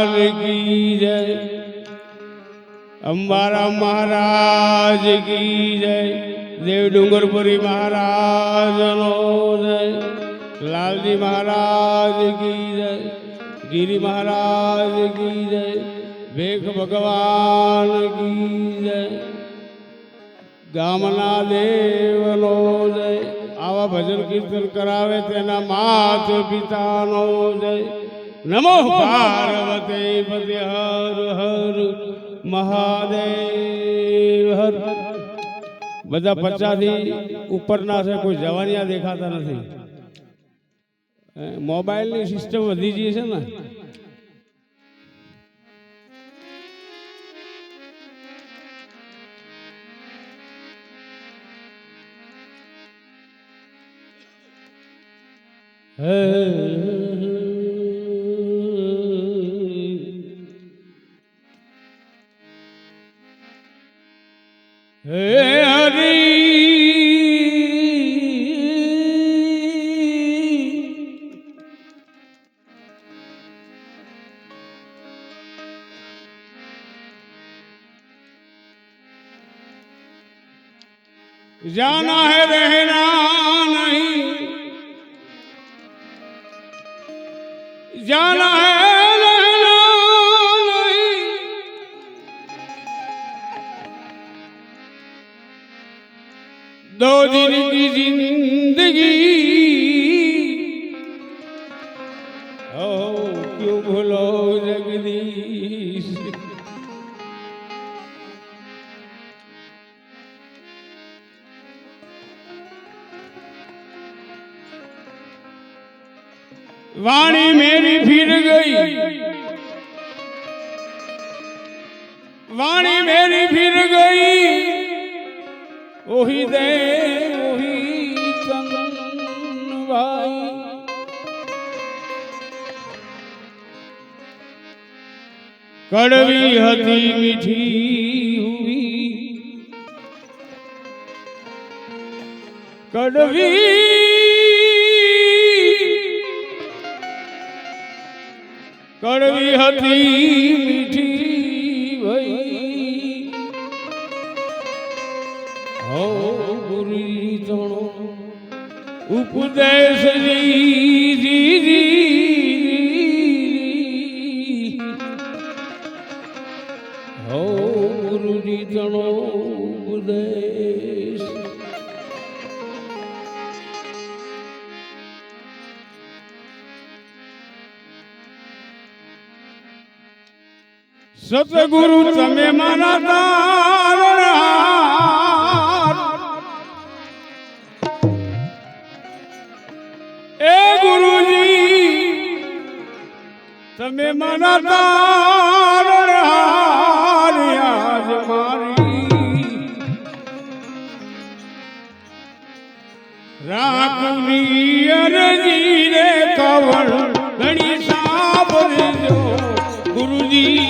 ભગવાન કી જય. અંબારા મહારાજ કી જય. દેવ ડુંગરપુરી મહારાજનો જય. લાલજી મહારાજ કી જય. ગિરી મહારાજ કી જય. ભેખ ભગવાન કી જય. ગામના દેવનો જય. આવા ભજન કીર્તન કરાવે તેના માત પિતાનો જય. નમો પાર્વતી પતિ હર હર મહાદેવ હર બધા પચાસથી ઉપરના છે કોઈ જવાનિયા દેખાતા નથી. મોબાઈલની સિસ્ટમ વધી ગઈ છે ને. હે હરી दो दिन की जिंदगी ओ क्यों भूलो जगदीश वाणी मेरी फिर गई वाणी मेरी फिर गई ਉਹੀ ਦੇ ਉਹੀ ਚੰਨ ਵਾਈ કડવી હતી મીઠી હુવી કડવી કડવી હતી મીઠી ભઈ હો ગુરી તણો ઉપદેશ હો ગુરુજી તણો ઉપદેશ સતગુરુ તમે મારા તમે મને આજ મારી. રાખવી અરજી રે કવળ ઘણી સાંભળજો ગુરુજી.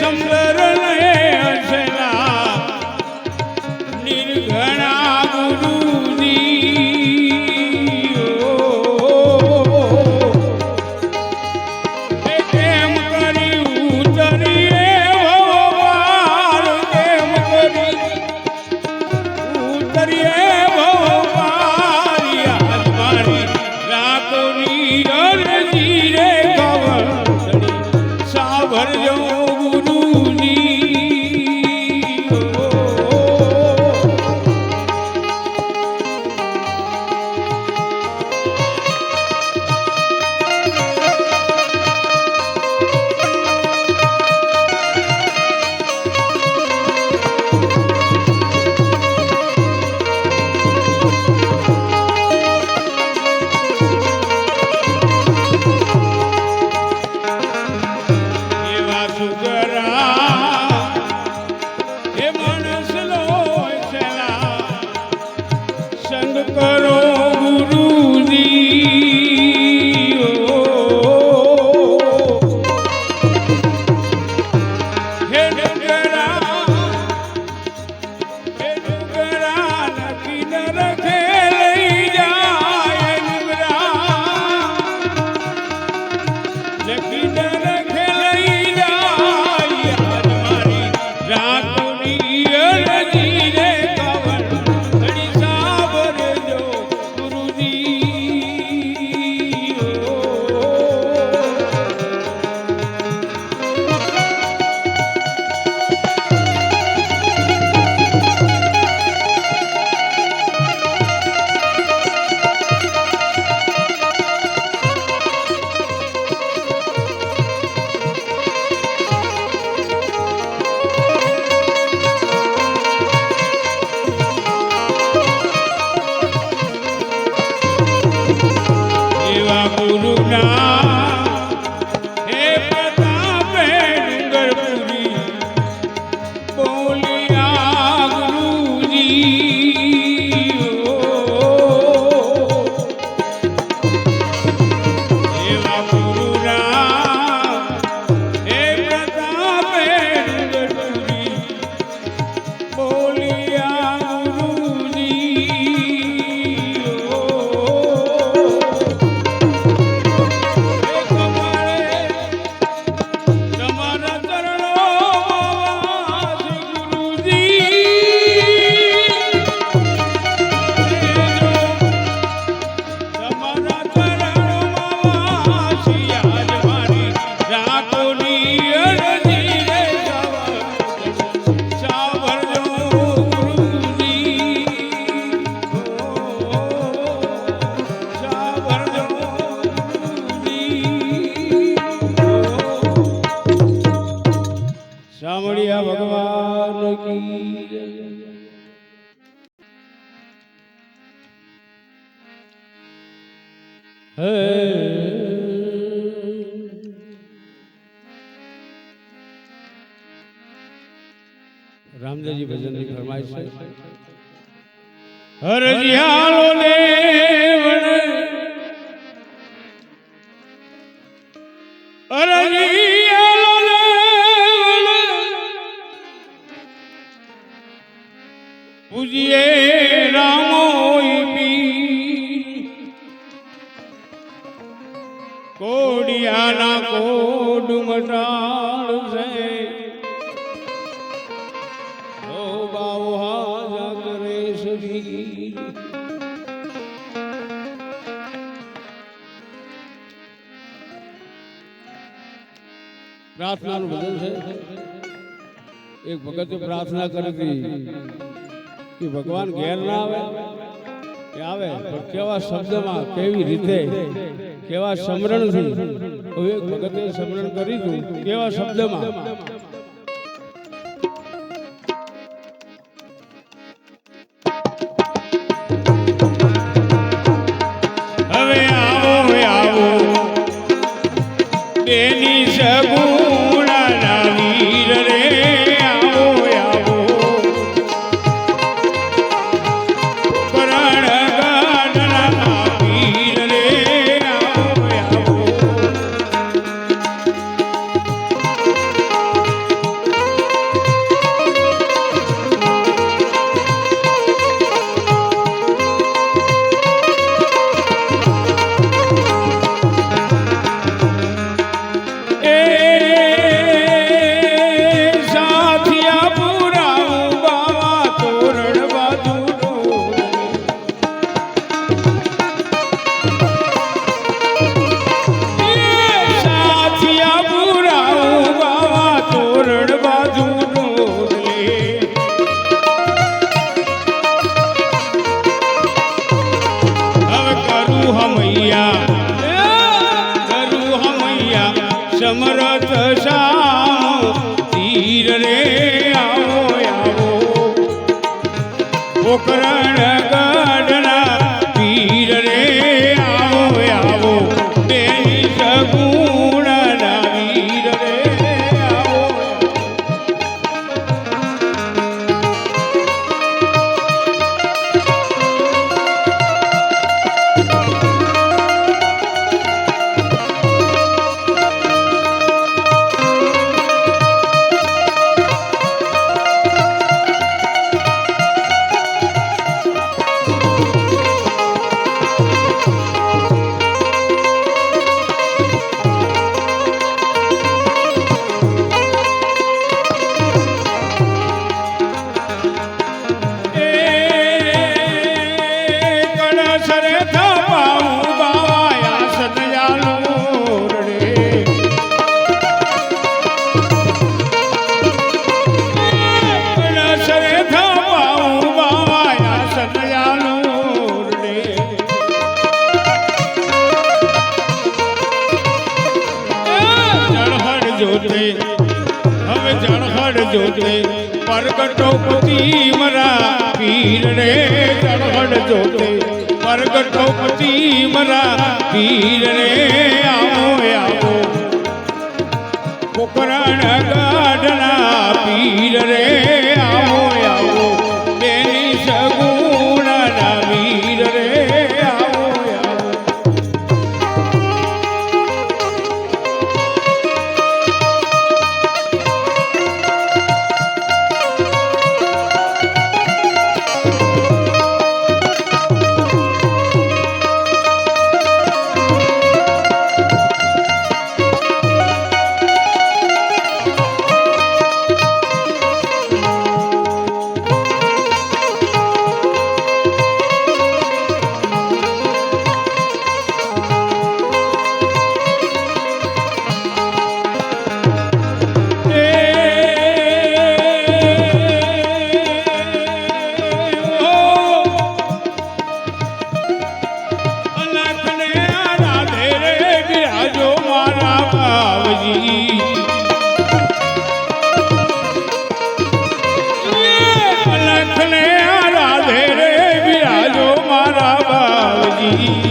संवरणे असला করুণা હરિયાળો ને પ્રાર્થનાનું ભજન છે. એક ભગતે પ્રાર્થના કરી હતી કે ભગવાન ઘેર ના આવે, કે આવે, પણ કેવા શબ્દમાં, કેવી રીતે, કેવા સમરણથી, હવે એક ભગતે સમરણ કરી દીધું, કેવા શબ્દમાં? દિશા તીર રે આવો આવો. પોકરણ ચઢજો પ્રગટો પતિ મરા પીર રે ચઢજો પ્રગટો પતિ મરા પીર રે આવો આવો. પોકરણ ગાઢના પીર રે की